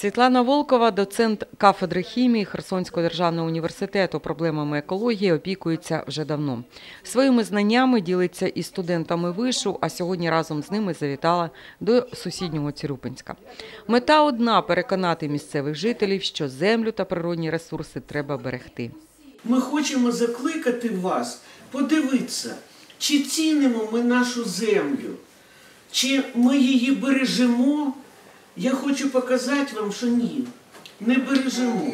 Світлана Волкова, доцент кафедри хімії Херсонського державного університету проблемами екології, опікується вже давно. Своїми знаннями ділиться із студентами вишу, а сьогодні разом з ними завітала до сусіднього Цюрюпинська. Мета одна переконати місцевих жителів, що землю та природні ресурси треба берегти. Ми хочемо закликати вас подивитися, чи цінимо ми нашу землю, чи ми її бережемо. Я хочу показати вам, що ні, не бережемо.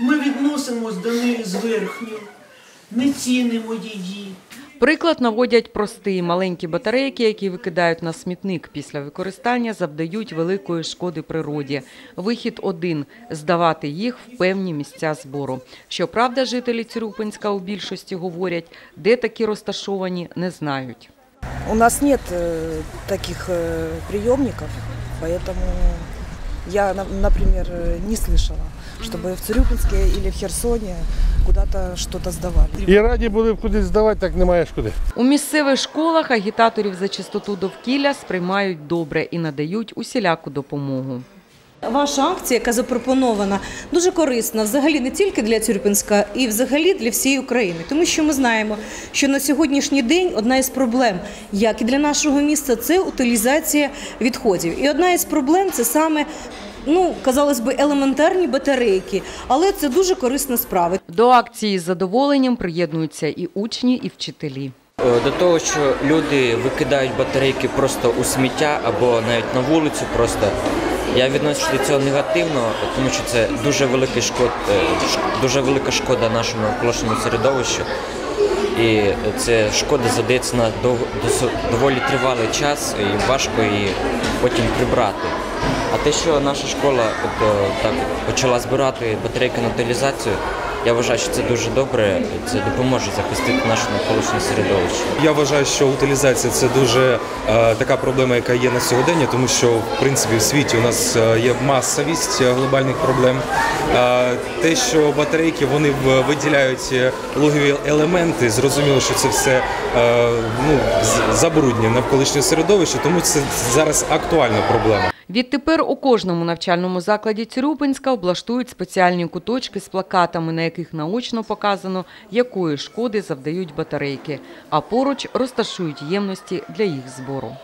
Ми відносимось до неї зверхньо, не цінимо її. Приклад наводять простий маленькі батарейки, які викидають на смітник після використання, завдають великої шкоди природі. Вихід один здавати їх в певні місця збору. Щоправда, жителі Цюрюпинська у більшості говорять, де такі розташовані, не знають. У нас нет э, таких э, приемников, поэтому я, на- например, э, не слышала, чтобы в Цирюпинске или в Херсоне куда-то что-то сдавали. І раді були б кудись здавати, так немає ж куди. У місцевих школах агітаторів за чистоту довкілля сприймають добре і надають усіляку допомогу. Ваша акція, яка запропонована, дуже корисна взагалі не тільки для Цюрпінська, і взагалі для всієї України, тому що ми знаємо, що на сьогоднішній день одна із проблем, як і для нашого міста, це утилізація відходів. І одна із проблем це саме. Ну, казалось би, елементарні батарейки, але це дуже корисна справа. До акції з задоволенням приєднуються і учні, і вчителі. Е, До того, що люди викидають батарейки просто у сміття або навіть на вулицю просто. Я відношусь до цього негативно, тому що це дуже великий шкод, е, дуже велика шкода нашому навколишньому середовищу. І це шкода задається на дов- доволі тривалий час і важко її потім прибрати. А те, що наша школа от, е, так почала збирати батарейки на утилізацію, я вважаю, що це дуже добре. Це допоможе захистити наше навколишнє середовище. Я вважаю, що утилізація це дуже е, така проблема, яка є на сьогодення, тому що в принципі в світі у нас е, є масовість е, глобальних проблем. Е, те, що батарейки вони виділяють е, логові елементи, зрозуміло, що це все е, ну, забруднює навколишнє середовище, тому це зараз актуальна проблема. Відтепер у кожному навчальному закладі Цюрюпинська облаштують спеціальні куточки з плакатами, на яких наочно показано, якої шкоди завдають батарейки, а поруч розташують ємності для їх збору.